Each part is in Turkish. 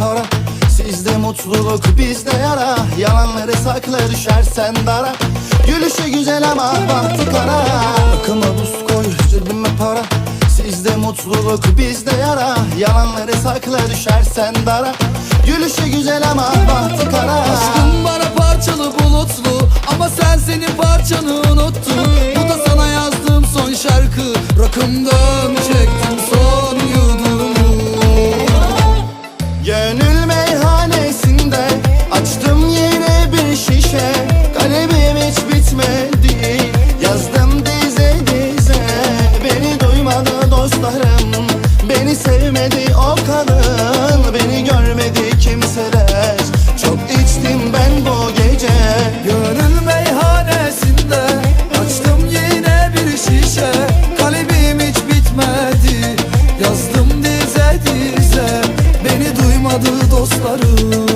para. Sizde mutluluk bizde yara. Yalanları sakla düşersen dara. Gülüşü güzel ama bahtı kara. Akıma buz koy cebime para. Sizde mutluluk bizde yara. Yalanları sakla düşersen dara. Gülüşü güzel ama bahtı kara. Aşkın bana parçalı bulutlu. Ama sen senin parçanı unuttun. Bu da sana yazdığım son şarkı. Rakımdan çektim son yudumu dostlarım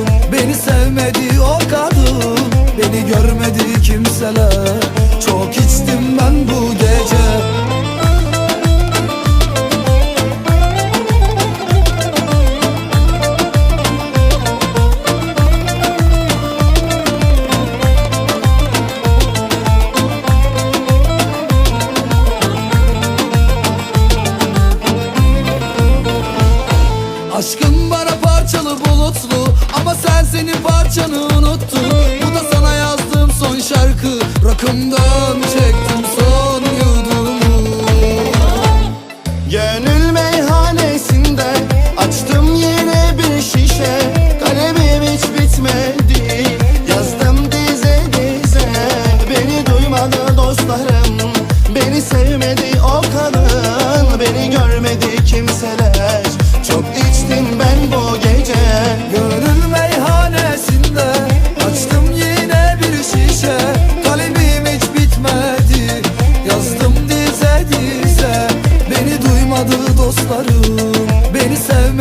bulutlu. Ama sen senin parçanı unuttun. Bu da sana yazdığım son şarkı. Rakımdan çektim